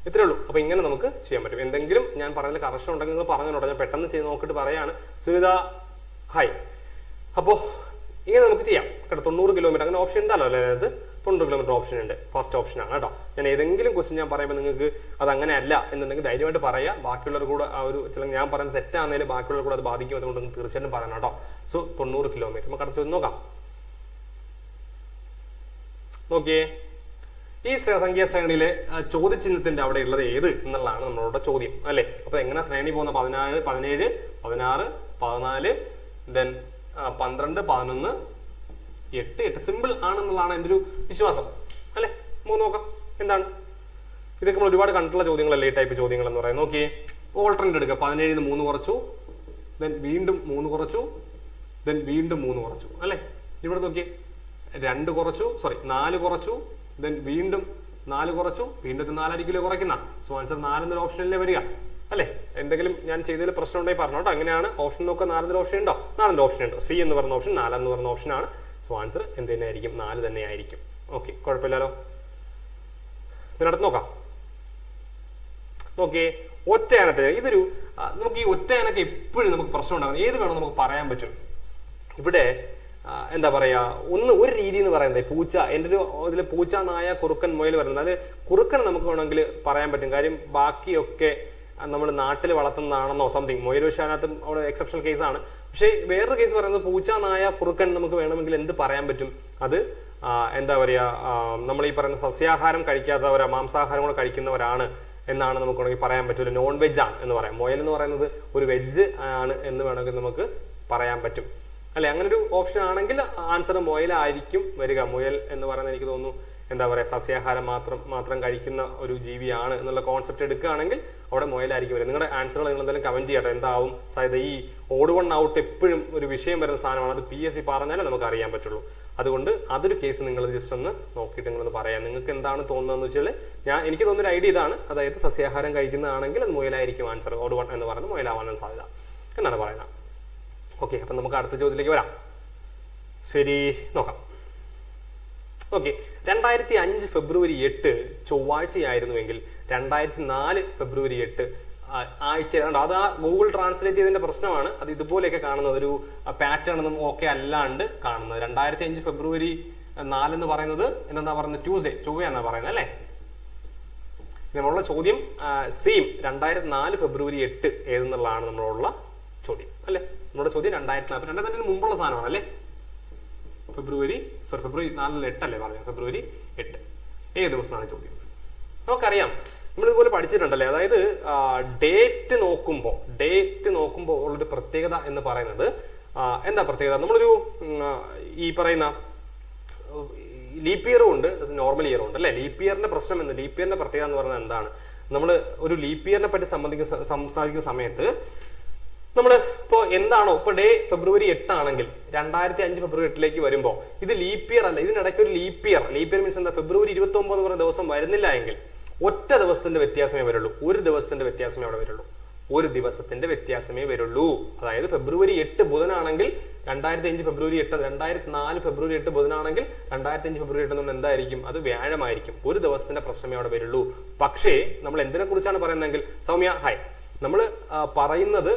ഇത്രേ ഉള്ളൂ. അപ്പൊ ഇങ്ങനെ നമുക്ക് ചെയ്യാൻ പറ്റും. എന്തെങ്കിലും ഞാൻ പറഞ്ഞതിൽ കറക്ഷൻ ഉണ്ടെങ്കിൽ നിങ്ങൾ പറഞ്ഞോട്ടോ ഞാൻ പെട്ടെന്ന് ചെയ്ത് നോക്കിയിട്ട് പറയാണ്. സുനിത ഹായ് അപ്പോൾ ഇങ്ങനെ നമുക്ക് ചെയ്യാം. കേട്ടോ തൊണ്ണൂറ് കിലോമീറ്റർ അങ്ങനെ ഓപ്ഷൻ ഉണ്ടല്ലോ അല്ലേ? അതായത് തൊണ്ണൂറ് കിലോമീറ്റർ ഓപ്ഷൻ ഉണ്ട്. ഫസ്റ്റ് ഓപ്ഷൻ ആണ് കേട്ടോ. ഞാൻ ഏതെങ്കിലും ക്വസ്റ്റ്യൻ ഞാൻ പറയുമ്പോൾ നിങ്ങൾക്ക് അത് അങ്ങനെ അല്ല എന്നുണ്ടെങ്കിൽ ധൈര്യമായിട്ട് പറയാം. ബാക്കിയുള്ളവർ കൂടെ ആ ഒരു ചില ഞാൻ പറയുന്നത് തെറ്റാണെങ്കിലും ബാക്കിയുള്ളവർ കൂടെ അത് ബാധിക്കും അതുകൊണ്ട് തീർച്ചയായിട്ടും പറയണം കേട്ടോ. സോ തൊണ്ണൂറ് കിലോമീറ്റർ നമുക്ക് അടുത്ത് നോക്കാം. നോക്കിയേ. ഈ സംഖ്യാ ശ്രേണിയിലെ ചോദ്യചിഹ്നത്തിന്റെ അവിടെ ഉള്ളത് ഏത് എന്നുള്ളതാണ് നമ്മളോട് ചോദ്യം. അല്ലേ? അപ്പൊ എങ്ങനെ ശ്രേണി പോകുന്ന പതിനാറ് പതിനേഴ് പതിനാറ് പതിനാല് ദെൻ പന്ത്രണ്ട് പതിനൊന്ന് എട്ട് എട്ട്. സിമ്പിൾ ആണെന്നുള്ളതാണ് എന്റെ ഒരു വിശ്വാസം. അല്ലെ? നമുക്ക് നോക്കാം. എന്താണ്? ഇതൊക്കെ നമ്മൾ ഒരുപാട് കണ്ടിട്ടുള്ള ചോദ്യങ്ങളല്ലേ ഈ ടൈപ്പ് ചോദ്യങ്ങൾ എന്ന് പറയുന്നത് നോക്കിയേ. ഓൾട്ടർനേറ്റ് എടുക്കുക. പതിനേഴിൽ നിന്ന് മൂന്ന് കുറച്ചു. ദെൻ വീണ്ടും മൂന്ന് കുറച്ചു. ദെൻ വീണ്ടും മൂന്ന് കുറച്ചു. അല്ലെ? ഇവിടെ നോക്കിയേ. രണ്ട് കുറച്ചു. സോറി നാല് കുറച്ചു. ദെൻ വീണ്ടും നാല് കുറച്ചു. വീണ്ടും നാലായിരിക്കില്ലേ കുറയ്ക്കുന്ന? സോ ആൻസർ നാലെന്നൊരു ഓപ്ഷനിലേ വരിക. അല്ലെ? എന്തെങ്കിലും ഞാൻ ചെയ്തതിൽ പ്രശ്നം ഉണ്ടെങ്കിൽ പറഞ്ഞു കേട്ടോ. അങ്ങനെയാണ് ഓപ്ഷൻ നോക്കുക. നാലെന്നൊരു ഓപ്ഷൻ ഉണ്ടോ? നാലെന്നൊരു ഓപ്ഷൻ ഉണ്ടോ? സി എന്ന് പറഞ്ഞ ഓപ്ഷൻ നാലെന്ന് പറഞ്ഞ ഓപ്ഷനാണ് സോ ആൻസർ എന്ത് തന്നെ ആയിരിക്കും നാല് തന്നെ ആയിരിക്കും ഓക്കെ കുഴപ്പമില്ലല്ലോ ഇതിനടുത്ത് നോക്കാം. നോക്കിയേ ഒറ്റയാനത്തെ ഇതൊരു നമുക്ക് ഈ ഒറ്റയാനൊക്കെ എപ്പോഴും നമുക്ക് പ്രശ്നം ഉണ്ടാകുന്നത് ഏത് വേണം നമുക്ക് പറയാൻ പറ്റും. ഇവിടെ എന്താ പറയാ ഒന്ന് ഒരു രീതി എന്ന് പറയുന്നത് പൂച്ച എന്റെ ഒരു ഇതിൽ പൂച്ച നായ കുറുക്കൻ മുയൽ വരുന്നത് അത് കുറുക്കൻ നമുക്ക് വേണമെങ്കിൽ പറയാൻ പറ്റും. കാര്യം ബാക്കിയൊക്കെ നമ്മൾ നാട്ടിൽ വളർത്തുന്നതാണെന്നോ സംതിങ് മുയൽ പക്ഷേ അവിടെ എക്സെപ്ഷണൽ കേസാണ് പക്ഷേ വേറൊരു കേസ് പറയുന്നത് പൂച്ച നായ കുറുക്കൻ നമുക്ക് വേണമെങ്കിൽ എന്ത് പറയാൻ പറ്റും? അത് എന്താ പറയുക നമ്മൾ ഈ പറയുന്ന സസ്യാഹാരം കഴിക്കാത്തവരാ മാംസാഹാരം കൂടെ കഴിക്കുന്നവരാണ് എന്നാണ് നമുക്ക് വേണമെങ്കിൽ പറയാൻ പറ്റില്ല നോൺ വെജ് ആണ് എന്ന് പറയാം. മൊയൽ എന്ന് പറയുന്നത് ഒരു വെജ് ആണ് എന്ന് വേണമെങ്കിൽ നമുക്ക് പറയാൻ പറ്റും. അല്ലെ അങ്ങനെ ഒരു ഓപ്ഷൻ ആണെങ്കിൽ ആൻസർ മൊയൽ ആയിരിക്കും വരിക. മൊയൽ എന്ന് പറയുന്നത് എനിക്ക് തോന്നുന്നു എന്താ പറയുക സസ്യാഹാരം മാത്രം മാത്രം കഴിക്കുന്ന ഒരു ജീവിയാണ് എന്നുള്ള കോൺസെപ്റ്റ് എടുക്കുകയാണെങ്കിൽ അവിടെ മുയലായിരിക്കും വരും നിങ്ങളുടെ ആൻസറുകൾ നിങ്ങൾ എന്തായാലും കമന്റ് ചെയ്യട്ടെ എന്താവും? അതായത് ഈ ഓട് വൺ ഔട്ട് എപ്പോഴും ഒരു വിഷയം വരുന്ന സാധനമാണ്. അത് പി എസ് സി പറഞ്ഞാലേ നമുക്ക് അറിയാൻ പറ്റുള്ളൂ. അതുകൊണ്ട് അതൊരു കേസ് നിങ്ങൾ ജസ്റ്റ് ഒന്ന് നോക്കിയിട്ട് നിങ്ങളൊന്ന് പറയാം. നിങ്ങൾക്ക് എന്താണ് തോന്നുന്നതെന്ന് വെച്ചാൽ ഞാൻ എനിക്ക് തോന്നുന്ന ഒരു ഐഡിയ ഇതാണ്. അതായത് സസ്യാഹാരം കഴിക്കുന്നതാണെങ്കിൽ അത് മുയലായിരിക്കും ആൻസർ ഓട് വൺ എന്ന് പറയുന്നത് മുയലാവാനും സാധ്യത എന്നാണ് പറയുന്നത്. ഓക്കെ അപ്പം നമുക്ക് അടുത്ത ചോദ്യത്തിലേക്ക് വരാം. ശരി നോക്കാം. ഓക്കെ രണ്ടായിരത്തി അഞ്ച് ഫെബ്രുവരി എട്ട് ചൊവ്വാഴ്ചയായിരുന്നുവെങ്കിൽ രണ്ടായിരത്തി നാല് ഫെബ്രുവരി എട്ട് ആഴ്ച അത് ആ ഗൂഗിൾ ട്രാൻസ്ലേറ്റ് ചെയ്തതിന്റെ പ്രശ്നമാണ്. അത് ഇതുപോലെയൊക്കെ കാണുന്നത് ഒരു പാറ്റേൺ ഒന്നും ഓക്കെ അല്ലാണ്ട് കാണുന്നത്. രണ്ടായിരത്തി അഞ്ച് ഫെബ്രുവരി നാലെന്ന് പറയുന്നത് എന്താ പറയുന്നത്? ട്യൂസ്ഡേ ചൊവ്വയാന്നാ പറയുന്നത് അല്ലേ? നമ്മളുള്ള ചോദ്യം സെയിം രണ്ടായിരത്തി നാല് ഫെബ്രുവരി എട്ട് ഏതെന്നുള്ളതാണ് നമ്മളുള്ള ചോദ്യം അല്ലേ? നമ്മുടെ ചോദ്യം രണ്ടായിരത്തി നാല് രണ്ടായിരത്തി മുമ്പുള്ള സാധനമാണ് അല്ലേ? ഫെബ്രുവരി സോറി ഫെബ്രുവരി നാലിൽ എട്ടല്ലേ പറഞ്ഞത്? ഫെബ്രുവരി എട്ട്. ഏത് ദിവസമാണ് ചോദ്യം? നമുക്കറിയാം. നമ്മൾ ഇതുപോലെ പഠിച്ചിട്ടുണ്ടല്ലേ? അതായത് ഡേറ്റ് നോക്കുമ്പോൾ ഡേറ്റ് നോക്കുമ്പോൾ ഉള്ളൊരു പ്രത്യേകത എന്ന് പറയുന്നത് എന്താ പ്രത്യേകത? നമ്മളൊരു ഈ പറയുന്ന ലീപ് ഇയറും ഉണ്ട് നോർമൽ ഇയറും ഉണ്ട് അല്ലേ? ലീപ് ഇയറിന്റെ പ്രശ്നം എന്ന് ലീപ് ഇയറിന്റെ പ്രത്യേകത എന്ന് പറയുന്നത് എന്താണ്? നമ്മൾ ഒരു ലീപ് ഇയറിനെ പറ്റി സംബന്ധിക്കുന്ന സംസാരിക്കുന്ന സമയത്ത് നമ്മൾ ഇപ്പോൾ എന്താണോ ഇപ്പൊ ഡേ ഫെബ്രുവരി എട്ടാണെങ്കിൽ രണ്ടായിരത്തി അഞ്ച് ഫെബ്രുവരി എട്ടിലേക്ക് വരുമ്പോൾ ഇത് ലീപ്പ് ഇയർ അല്ല ഇതിനിടയ്ക്ക് ഒരു leap year leap year means എന്താ? ഫെബ്രുവരി ഇരുപത്തി ഒമ്പത് എന്ന് പറയുന്ന ദിവസം വരുന്നില്ല എങ്കിൽ ഒറ്റ ദിവസത്തിന്റെ വ്യത്യാസമേ വരുള്ളൂ. ഒരു ദിവസത്തിന്റെ വ്യത്യാസമേ അവിടെ വരുള്ളൂ. ഒരു ദിവസത്തിന്റെ വ്യത്യാസമേ വരുള്ളൂ. അതായത് ഫെബ്രുവരി എട്ട് ബുധനാണെങ്കിൽ രണ്ടായിരത്തി അഞ്ച് ഫെബ്രുവരി എട്ട് രണ്ടായിരത്തി നാല് ഫെബ്രുവരി എട്ട് ബുധനാണെങ്കിൽ രണ്ടായിരത്തി അഞ്ച് ഫെബ്രുവരി എട്ട് നമ്മൾ എന്തായിരിക്കും? അത് വ്യാഴമായിരിക്കും. ഒരു ദിവസത്തിന്റെ പ്രശ്നമേ അവിടെ വരുള്ളൂ. പക്ഷേ നമ്മൾ എന്തിനെ കുറിച്ചാണ് പറയുന്നതെങ്കിൽ സൗമ്യ ഹായ് നമ്മൾ പറയുന്നത്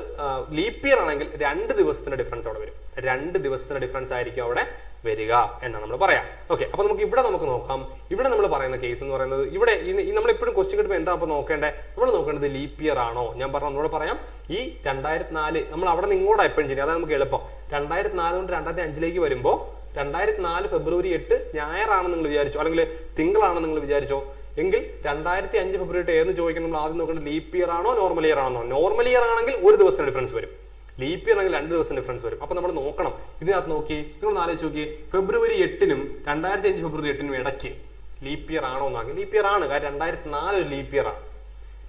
ലീപ്പ് ഇയർ ആണെങ്കിൽ രണ്ട് ദിവസത്തിന്റെ ഡിഫറൻസ് അവിടെ വരും. രണ്ട് ദിവസത്തിന്റെ ഡിഫറൻസ് ആയിരിക്കും അവിടെ വരിക എന്നാണ് നമ്മൾ പറയാം. ഓക്കെ അപ്പൊ നമുക്ക് ഇവിടെ നമുക്ക് നോക്കാം. ഇവിടെ നമ്മൾ പറയുന്ന കേസ് എന്ന് പറയുന്നത് ഇവിടെ നമ്മൾ എപ്പോഴും ക്വസ്റ്റ്യൻ കിട്ടുമ്പോൾ എന്താ അപ്പൊ നോക്കേണ്ടത് നമ്മൾ നോക്കേണ്ടത് ലീപ്പ് ഇയർ ആണോ? ഞാൻ പറഞ്ഞ ഒന്നുകൂടെ പറയാം. ഈ രണ്ടായിരത്തി നാല് നമ്മൾ അവിടെ നിന്ന് ഇങ്ങോട്ടാണ് എപ്പോഴും ചെയ്യുന്നത്. അതാണ് നമുക്ക് എളുപ്പം. രണ്ടായിരത്തി നാല് കൊണ്ട് രണ്ടായിരത്തി അഞ്ചിലേക്ക് വരുമ്പോൾ രണ്ടായിരത്തി നാല് ഫെബ്രുവരി എട്ട് ഞായറാണെന്ന് നിങ്ങൾ വിചാരിച്ചോ? അല്ലെങ്കിൽ തിങ്കളാണെന്ന് നിങ്ങൾ വിചാരിച്ചോ? എങ്കിൽ രണ്ടായിരത്തി അഞ്ച് ഫെബ്രുവരി ഏത് ചോദിക്കാൻ നമ്മൾ ആദ്യം നോക്കേണ്ടത് ലീപ്പ് ഇയർ ആണോ നോർമൽ ഇയർ ആണോ നോർമൽ ഇയർ ആണെങ്കിൽ ഒരു ദിവസം ഡിഫറൻസ് വരും. ലീപ്പ് ഇയർ ആണെങ്കിൽ രണ്ട് ദിവസം ഡിഫറൻസ് വരും. അപ്പൊ നമ്മൾ നോക്കണം. ഇതിനകത്ത് നോക്കി നിങ്ങൾ ആലോചിച്ച് നോക്കി. ഫെബ്രുവരി എട്ടിനും രണ്ടായിരത്തി അഞ്ച് ഫെബ്രുവരി എട്ടിനും ഇടയ്ക്ക് ലീപ്പ് ഇയർ ആണോ എന്നാക്കി ലീപ്പ് ഇയർ ആണ്. കാര്യം രണ്ടായിരത്തി നാല് ഒരു ലീപ്പ് ഇയർ ആണ്.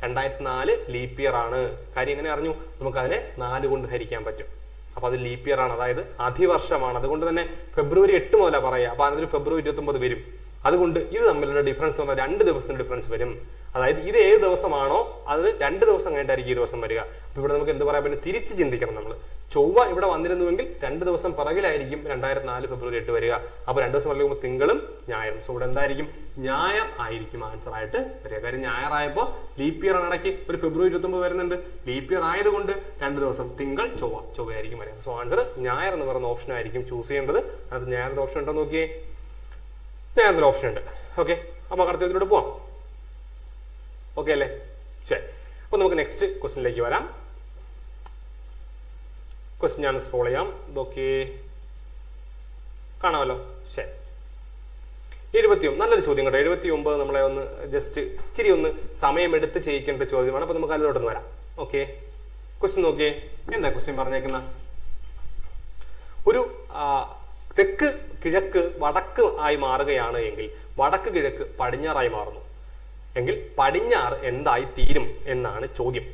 രണ്ടായിരത്തി നാല് ലീപ്പ് ഇയർ ആണ്. കാര്യം എങ്ങനെ അറിഞ്ഞു? നമുക്ക് അതിനെ നാല് കൊണ്ട് ഹരിക്കാൻ പറ്റും. അപ്പൊ അത് ലീപ്പ് ഇയർ ആണ്. അതായത് അതിവർഷമാണ് അതുകൊണ്ട് തന്നെ ഫെബ്രുവരി എട്ട് മുതലാണ് പറയുക. അപ്പൊ അതിന് ഫെബ്രുവരി ഇരുപത്തി ഒമ്പത് വരും. അതുകൊണ്ട് ഇത് തമ്മിലുള്ള ഡിഫറൻസ് പറഞ്ഞാൽ രണ്ട് ദിവസത്തിന്റെ ഡിഫറൻസ് വരും. അതായത് ഇത് ഏത് ദിവസമാണോ അത് രണ്ട് ദിവസം കഴിഞ്ഞിട്ടായിരിക്കും ഈ ദിവസം വരിക. അപ്പൊ ഇവിടെ നമുക്ക് എന്ത് പറയാൻ പറ്റും? തിരിച്ച് ചിന്തിക്കണം നമ്മൾ. ചൊവ്വ ഇവിടെ വന്നിരുന്നുവെങ്കിൽ രണ്ട് ദിവസം പിറകിലായിരിക്കും രണ്ടായിരത്തി നാല് ഫെബ്രുവരി എട്ട് വരിക. അപ്പൊ രണ്ട് ദിവസം പറയുമ്പോൾ തിങ്കളും ഞായറും. സോ ഇവിടെ എന്തായിരിക്കും? ഞായർ ആയിരിക്കും ആൻസർ ആയിട്ട് വരിക. കാര്യം ഞായറായപ്പോൾ ലീപ് ഇയർ ഇടയ്ക്ക്. ഒരു ഫെബ്രുവരി ഇരുപത്തൊമ്പത് വരുന്നുണ്ട്. ലീപ് ഇയർ ആയതുകൊണ്ട് രണ്ട് ദിവസം തിങ്കൾ ചൊവ്വ ചൊവ്വ ആയിരിക്കും വരിക. സോ ആൻസർ ഞായർ എന്ന് പറയുന്ന ഓപ്ഷൻ ആയിരിക്കും ചൂസ് ചെയ്യേണ്ടത്. അത് ഞായറിന്റെ ഓപ്ഷൻ ഉണ്ടോ നോക്കിയേ. ഞാനൊരു ഓപ്ഷൻ ഉണ്ട്. ഓക്കെ അപ്പൊ അടുത്ത ഇതിലൂടെ പോവാം. ഓക്കെ അല്ലേ? ശരി. അപ്പോൾ നമുക്ക് നെക്സ്റ്റ് ക്വസ്റ്റിനിലേക്ക് വരാം. ക്വസ്റ്റ്യൻ ഞാൻ സ്ക്രോൾ ചെയ്യാം. ഇതൊക്കെ കാണാമല്ലോ. ശരി. എഴുപത്തിയൊന്ന്. നല്ലൊരു ചോദ്യം കേട്ടോ. എഴുപത്തി ഒമ്പത് നമ്മളെ ഒന്ന് ജസ്റ്റ് ഇച്ചിരി ഒന്ന് സമയമെടുത്ത് ചെയ്യിക്കേണ്ട ചോദ്യമാണ്. അപ്പോൾ നമുക്ക് അതിലോട്ടൊന്ന് വരാം. ഓക്കെ ക്വസ്റ്റ്യൻ നോക്കിയേ. എന്താ ക്വസ്റ്റ്യൻ പറഞ്ഞേക്കുന്ന? ഒരു തെക്ക് കിഴക്ക് വടക്ക് ആയി മാറുകയാണ് എങ്കിൽ വടക്ക് കിഴക്ക് പടിഞ്ഞാറായി മാറുന്നു. എങ്കിൽ പടിഞ്ഞാറ് എന്തായി തീരും എന്നാണ് ചോദ്യം.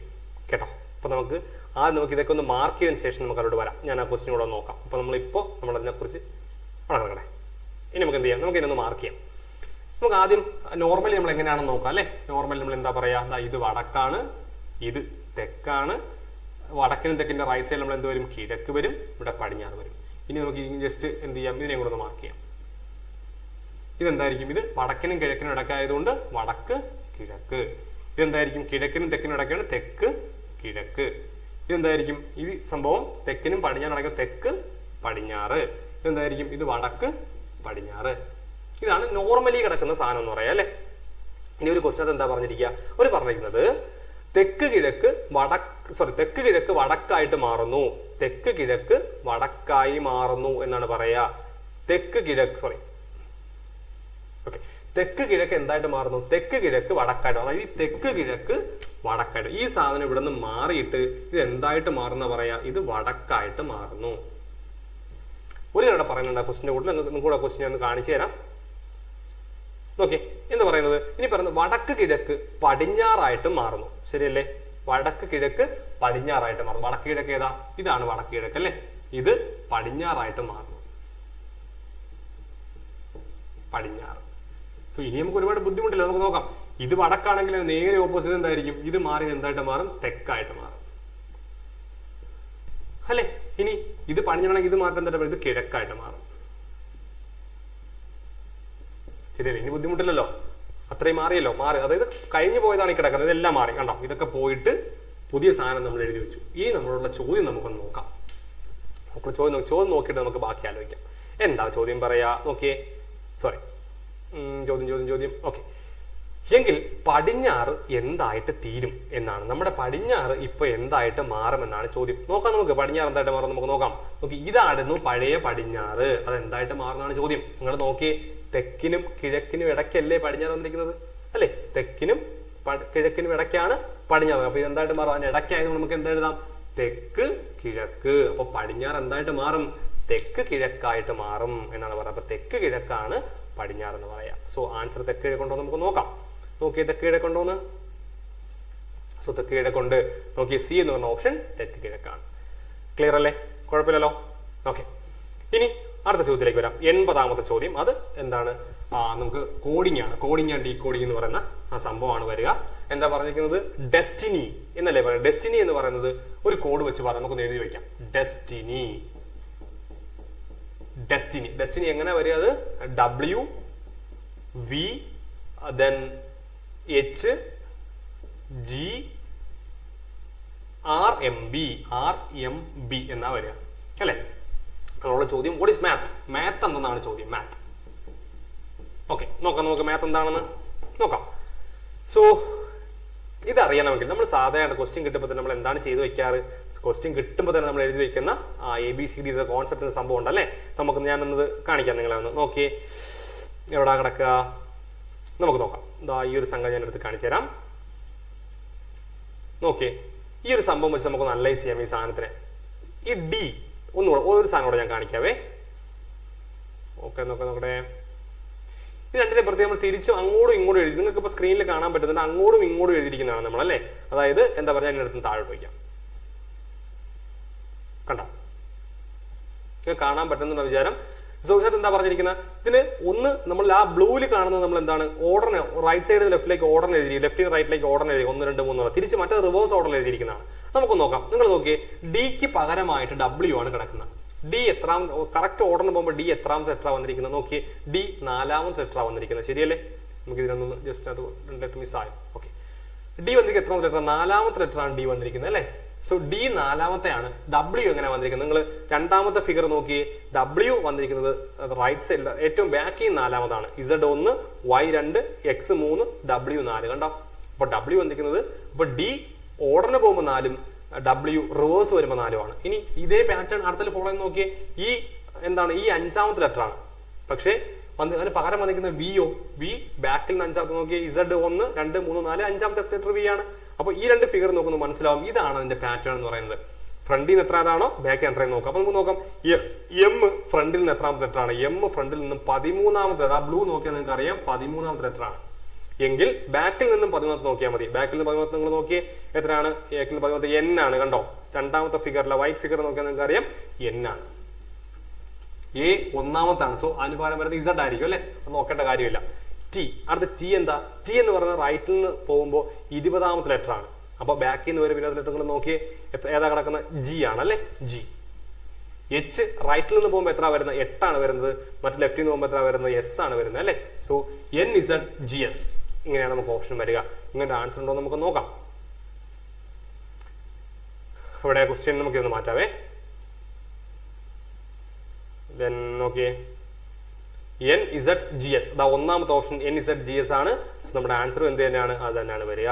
കേട്ടോ? അപ്പൊ നമുക്ക് ആ നമുക്ക് ഇതൊക്കെ ഒന്ന് മാർക്ക് ചെയ്തതിന് ശേഷം നമുക്ക് അവരോട് വരാം. ഞാൻ ആ ക്വസ്റ്റിനും കൂടെ നോക്കാം. അപ്പൊ നമ്മളിപ്പോ നമ്മൾ അതിനെക്കുറിച്ച് നടക്കട്ടെ ഇനി നമുക്ക് എന്ത് ചെയ്യാം? നമുക്ക് ഇതിനൊന്ന് മാർക്ക് ചെയ്യാം. നമുക്ക് ആദ്യം നോർമലി നമ്മൾ എങ്ങനെയാണെന്ന് നോക്കാം അല്ലെ? നോർമലി നമ്മൾ എന്താ പറയാ? ഇത് വടക്കാണ് ഇത് തെക്കാണ്. വടക്കിനും തെക്കിന്റെ റൈറ്റ് സൈഡിൽ നമ്മൾ എന്ത് വരും? കിഴക്ക് വരും ഇവിടെ പടിഞ്ഞാറ് വരും. ഇനി നമുക്ക് ജസ്റ്റ് എന്ത് ചെയ്യാം? ഇതിനെ കൂടെ ഒന്ന് മാർക്ക് ചെയ്യാം. ഇതെന്തായിരിക്കും? ഇത് വടക്കനും കിഴക്കനും ഇടക്കായതുകൊണ്ട് വടക്ക് കിഴക്ക്. ഇതെന്തായിരിക്കും? കിഴക്കിനും തെക്കിനും ഇടക്കാണ് തെക്ക് കിഴക്ക്. ഇതെന്തായിരിക്കും? ഈ സംഭവം തെക്കനും പടിഞ്ഞാറ് അടക്കം തെക്ക് പടിഞ്ഞാറ്. ഇതെന്തായിരിക്കും? ഇത് വടക്ക് പടിഞ്ഞാറ്. ഇതാണ് നോർമലി കിടക്കുന്ന സാധനം എന്ന് പറയാം അല്ലെ? ഇനി ഒരു ക്വസ്റ്റ്യൻ എന്താ പറഞ്ഞിരിക്കുക? ഒരു പറഞ്ഞിരിക്കുന്നത് തെക്ക് കിഴക്ക് വടക്ക് സോറി തെക്ക് കിഴക്ക് വടക്കായിട്ട് മാറുന്നു. തെക്ക് കിഴക്ക് വടക്കായി മാറുന്നു എന്നാണ് പറയുക തെക്ക് കിഴക്ക് സോറി ഓക്കെ തെക്ക് കിഴക്ക് എന്തായിട്ട് മാറുന്നു? തെക്ക് കിഴക്ക് വടക്കായിട്ട് അതായത് ഈ തെക്ക് കിഴക്ക് വടക്കായിട്ട്. ഈ സാധനം ഇവിടെ നിന്ന് മാറിയിട്ട് ഇത് എന്തായിട്ട് മാറുന്ന പറയാ? ഇത് വടക്കായിട്ട് മാറുന്നു. ഒരു ഇവിടെ പറയുന്നുണ്ട് ക്വസ്റ്റിന്റെ കൂട്ടിൽ കൂടെ ക്വസ്റ്റ്യൻ ഒന്ന് കാണിച്ചു തരാം. ഓക്കെ എന്ന് പറയുന്നത്? ഇനി പറയുന്നത് വടക്ക് കിഴക്ക് പടിഞ്ഞാറായിട്ട് മാറുന്നു. ശരിയല്ലേ? വടക്ക് കിഴക്ക് പടിഞ്ഞാറായിട്ട് മാറും വടക്ക് കിഴക്ക് ഏതാ? ഇതാണ് വടക്ക് കിഴക്ക് അല്ലേ? ഇത് പടിഞ്ഞാറായിട്ട് മാറുന്നു. പടിഞ്ഞാറ്. സോ ഇനി നമുക്ക് ഒരുപാട് ബുദ്ധിമുട്ടില്ല. നമുക്ക് നോക്കാം. ഇത് വടക്കാണെങ്കിൽ നേരെ ഓപ്പോസിറ്റ് എന്തായിരിക്കും? ഇത് മാറി എന്തായിട്ട് മാറും? തെക്കായിട്ട് മാറും. അല്ലേ? ഇനി ഇത് പടിഞ്ഞാണെങ്കിൽ ഇത് മാറ്റം എന്തായിട്ട് ഇത് കിഴക്കായിട്ട് മാറും. ശരിയല്ലേ? ഇനി ബുദ്ധിമുട്ടില്ലല്ലോ? അത്രയും മാറിയല്ലോ. മാറി. അതായത് കഴിഞ്ഞു പോയതാണ് ഈ കിടക്കുന്നത്. ഇതെല്ലാം മാറി. കണ്ടോ? ഇതൊക്കെ പോയിട്ട് പുതിയ സാധനം നമ്മൾ എഴുതി വെച്ചു. ഈ നമ്മളോടുള്ള ചോദ്യം നമുക്കൊന്ന് നോക്കാം. നമുക്ക് ചോദ്യം ചോദ്യം നോക്കിയിട്ട് നമുക്ക് ബാക്കി ആലോചിക്കാം. എന്താ ചോദ്യം പറയാ? നോക്കിയേ. സോറി ചോദ്യം ചോദ്യം ചോദ്യം. ഓക്കെ എങ്കിൽ പടിഞ്ഞാറ് എന്തായിട്ട് തീരും എന്നാണ്. നമ്മുടെ പടിഞ്ഞാറ് ഇപ്പൊ എന്തായിട്ട് മാറുമെന്നാണ് ചോദ്യം. നോക്കാം നമുക്ക്. പടിഞ്ഞാറ് എന്തായിട്ട് മാറും നമുക്ക് നോക്കാം. നോക്കി ഇതായിരുന്നു പഴയ പടിഞ്ഞാറ്. അത് എന്തായിട്ട് മാറുന്നതാണ് ചോദ്യം. നിങ്ങൾ നോക്കിയേ. തെക്കിനും കിഴക്കിനും ഇടയ്ക്കല്ലേ പടിഞ്ഞാറ് വന്നിരിക്കുന്നത്? അല്ലേ? തെക്കിനും കിഴക്കിനും ഇടയ്ക്കാണ് പടിഞ്ഞാറ്. അപ്പൊ ഇത് എന്തായിട്ട് മാറും? അതിന് ഇടയ്ക്കായതുകൊണ്ട് നമുക്ക് എന്താ എഴുതാം? തെക്ക് കിഴക്ക്. അപ്പൊ പടിഞ്ഞാറ് എന്തായിട്ട് മാറും? തെക്ക് കിഴക്കായിട്ട് മാറും എന്നാണ് പറയുന്നത്. അപ്പൊ തെക്ക് കിഴക്കാണ് പടിഞ്ഞാറ് എന്ന് പറയാ. സോ ആൻസർ തെക്ക് കിഴക്കുണ്ടോ നമുക്ക് നോക്കാം. നോക്കിയേ തെക്ക് കിഴക്കുണ്ടോന്ന് സോ തെക്ക് കിഴക്കുണ്ട് നോക്കിയ സി എന്ന് പറഞ്ഞ ഓപ്ഷൻ തെക്ക് കിഴക്കാണ്. ക്ലിയർ അല്ലേ? കുഴപ്പമില്ലല്ലോ? ഓക്കെ ഇനി അടുത്ത ചോദ്യത്തിലേക്ക് വരാം. എൺപതാമത്തെ ചോദ്യം. അത് എന്താണ്? നമുക്ക് കോഡിംഗ് ആണ്. കോഡിംഗ് ആൻഡ് ഡീ കോഡിംഗ് എന്ന് പറയുന്ന ആ സംഭവമാണ് വരിക. എന്താ പറഞ്ഞിരിക്കുന്നത്? ഡെസ്റ്റിനി എന്നല്ലേ പറയുന്നത്? ഡെസ്റ്റിനി എന്ന് പറയുന്നത് ഒരു കോഡ് വെച്ച് പറയാം നമുക്കൊന്ന് എഴുതി വെക്കാം. ഡെസ്റ്റിനി ഡെസ്റ്റിനി ഡെസ്റ്റിനി എങ്ങനെ വരിക അത്? W V then H G R M B R M B എന്നാ വരിക. അല്ലേ? അതിനുള്ള ചോദ്യം. വാട്ട് ഇസ് മാത്ത് മാത്ത് എന്തെന്നാണ് ചോദ്യം? മാത്ത് ഓക്കെ നോക്കാം നമുക്ക് മാത്ത് എന്താണെന്ന് നോക്കാം. സോ ഇതറിയണമെങ്കിൽ നമ്മൾ സാധാരണ ക്വസ്റ്റ്യൻ കിട്ടുമ്പോൾ തന്നെ നമ്മൾ എന്താണ് ചെയ്തു വെക്കാറ്? ക്വസ്റ്റ്യൻ കിട്ടുമ്പോൾ തന്നെ നമ്മൾ എഴുതി വെക്കുന്ന A B C D concept സംഭവം ഉണ്ടല്ലേ? നമുക്ക് ഞാനൊന്നത് കാണിക്കാം നിങ്ങളെ ഒന്ന്. നോക്കിയേ. എവിടാ കിടക്കുക? നമുക്ക് നോക്കാം. ഇതാ ഈ ഒരു സംഘം ഞാൻ എടുത്ത് കാണിച്ചു തരാം. ഈ ഒരു സംഭവം വെച്ച് നമുക്ക് അനലൈസ് ചെയ്യാം ഈ സാധനത്തിനെ. ഈ ഡി ഒന്നുകൂടെ ഒരു സാധനം കൂടെ ഞാൻ കാണിക്കാവേ. ഓക്കെ നോക്കാം നോക്കട്ടെ ഇത് രണ്ടിനെ പ്രത്യേകം നമ്മൾ തിരിച്ചും അങ്ങോട്ടും ഇങ്ങോട്ടും എഴുതി നിങ്ങൾക്ക് ഇപ്പോൾ സ്ക്രീനിൽ കാണാൻ പറ്റുന്നുണ്ട്. അങ്ങോട്ടും ഇങ്ങോട്ടും എഴുതിയിരിക്കുന്നതാണ് നമ്മൾ അല്ലേ അതായത് എന്താ പറയുക അതിന്റെ അടുത്ത് താഴോട്ട് വയ്ക്കാം. കണ്ടോ? നിങ്ങൾക്ക് കാണാൻ പറ്റുന്ന വിചാരം സോ ഇതിനകത്ത് എന്താ പറഞ്ഞിരിക്കുന്നത് ഇതിന് ഒന്ന് നമ്മൾ ആ ബ്ലൂവിൽ കാണുന്നത് നമ്മൾ എന്താണ് ഓർഡറിന് റൈറ്റ് സൈഡിൽ ലെഫ്റ്റിലേക്ക് ഓർഡർ എഴുതി ലെഫ്റ്റ് റൈറ്റിലേക്ക് ഓർഡർ എഴുതി ഒന്ന് രണ്ട് മൂന്ന്. തിരിച്ച് മറ്റേ റിവേഴ്സ് ഓർഡർ എഴുതിയിരിക്കുന്നതാണ്. നമുക്ക് നോക്കാം. നിങ്ങൾ നോക്കിയേ ഡിക്ക് പകരമായിട്ട് ഡബ്ല്യു ആണ് കിടക്കുന്നത്. ഡി എത്രാം കറക്റ്റ് ഓർഡറിന് പോകുമ്പോൾ ഡി എത്രാമത്തെ ലെറ്ററാണ് വന്നിരിക്കുന്നത്? നോക്കി ഡി നാലാമത്തെ ലെറ്ററാണ് വന്നിരിക്കുന്നത്. ശരിയല്ലേ? നമുക്ക് ഇതിനൊന്ന് ജസ്റ്റ് അത് ലെറ്റർ മിസ്സായി ഓക്കെ ഡി വന്നിരിക്കുന്നത് എത്രാമത്തെ ലെറ്റർ നാലാമത്തെ ലെറ്ററാണ് ഡി വന്നിരിക്കുന്നത് അല്ലേ? സോ ഡി നാലാമത്തെയാണ് ഡബ്ല്യു എങ്ങനെ വന്നിരിക്കുന്നത്? നിങ്ങൾ രണ്ടാമത്തെ ഫിഗർ നോക്കി. ഡബ്ല്യു വന്നിരിക്കുന്നത് റൈറ്റ് സൈഡിൽ ഏറ്റവും ബാക്കിൽ നാലാമതാണ്. ഇസഡ് ഒന്ന് വൈ രണ്ട് എക്സ് മൂന്ന് ഡബ്ല്യു നാല്. കണ്ടോ? അപ്പൊ ഡബ്ല്യു വന്നിരിക്കുന്നത് അപ്പൊ ഡി ഓർഡറിന് പോകുമ്പോൾ നാലും ഡബ്ല്യു റിവേഴ്സ് വരുമ്പോൾ നാലുമാണ്. ഇനി ഇതേ പാറ്റേൺ അടുത്തൽ ഫോളോ നോക്കിയേ. ഈ എന്താണ് ഈ അഞ്ചാമത്തെ ലെറ്റർ ആണ്. പക്ഷേ അതിന് പകരം വന്നിരിക്കുന്ന വി ഒ വി ബാക്കിൽ നിന്ന് അഞ്ചാമത്തെ നോക്കിയേ. ഇസഡ് ഒന്ന് രണ്ട് മൂന്ന് നാല് അഞ്ചാമത്തെ ലെറ്റർ വി ആണ്. അപ്പൊ ഈ രണ്ട് ഫിഗർ നോക്കുന്നു മനസ്സിലാവും ഇതാണ് അതിന്റെ പാറ്റേൺ എന്ന് പറയുന്നത്. ഫ്രണ്ടിൽ നിന്ന് എത്രയാണോ ഏതാണോ ബാക്കിൽ എത്രയും നോക്കാം. അപ്പൊ നമുക്ക് നോക്കാം. എം ഫ്രണ്ടിൽ നിന്ന് എത്രാമത്തെ ലെറ്റർ ആണ്? എം ഫ്രണ്ടിൽ നിന്നും പതിമൂന്നാമത്തെ ലെറ്റർ ആ ബ്ലൂ നോക്കിയാൽ നിങ്ങൾക്ക് അറിയാം പതിമൂന്നാമത്തെ ലെറ്റർ ആണ്. എങ്കിൽ ബാക്കിൽ നിന്നും പതിമൂന്നത്ത് നോക്കിയാൽ മതി. ബാക്കിൽ നിന്ന് പതിമൂന്നത്ത് നിങ്ങൾ നോക്കിയേ എത്രയാണ്? ബാക്കിൽ പതിമൂന്നത്ത് എൻ ആണ് കണ്ടോ? രണ്ടാമത്തെ ഫിഗറിലെ വൈറ്റ് ഫിഗർ നോക്കിയാൽ നിങ്ങൾക്ക് അറിയാം എൻ ആണ്. എ ഒന്നാമത്താണ്. സോ അനുപാലം വരുന്നത് ഇസഡ് ആയിരിക്കും അല്ലെ? നോക്കേണ്ട കാര്യമില്ല. ടി അടുത്ത ടി എന്താ? ടി എന്ന് പറയുന്നത് റൈറ്റിൽ നിന്ന് പോകുമ്പോൾ ഇരുപതാമത്തെ ലെറ്റർ ആണ്. അപ്പൊ ബാക്കിൽ നിന്ന് വരെ വിനോദ ലെറ്റർ നോക്കിയേ ഏതാ കിടക്കുന്ന? ജി ആണ് അല്ലെ? ജി എച്ച് റൈറ്റിൽ നിന്ന് പോകുമ്പോൾ എത്ര വരുന്നത്? എട്ടാണ് വരുന്നത്. മറ്റു ലെഫ്റ്റിൽ നിന്ന് പോകുമ്പോൾ എത്ര വരുന്നത്? എസ് ആണ് വരുന്നത് അല്ലെ? So N Z G S ഇങ്ങനെയാണ് നമുക്ക് ഓപ്ഷൻ വരിക. ഇങ്ങനത്തെ ആൻസർ ഉണ്ടോ നമുക്ക് നോക്കാം. ഇവിടെ ക്വസ്റ്റ്യൻ നമുക്ക് ഇതൊന്ന് മാറ്റാവേ. ദെൻ നോക്കിയേ. എൻ ഇസഡ് ജി എസ് ഒന്നാമത്തെ option N Z G S ആണ്. നമ്മുടെ ആൻസർ എന്ത് തന്നെയാണ്? അത് തന്നെയാണ് വരിക.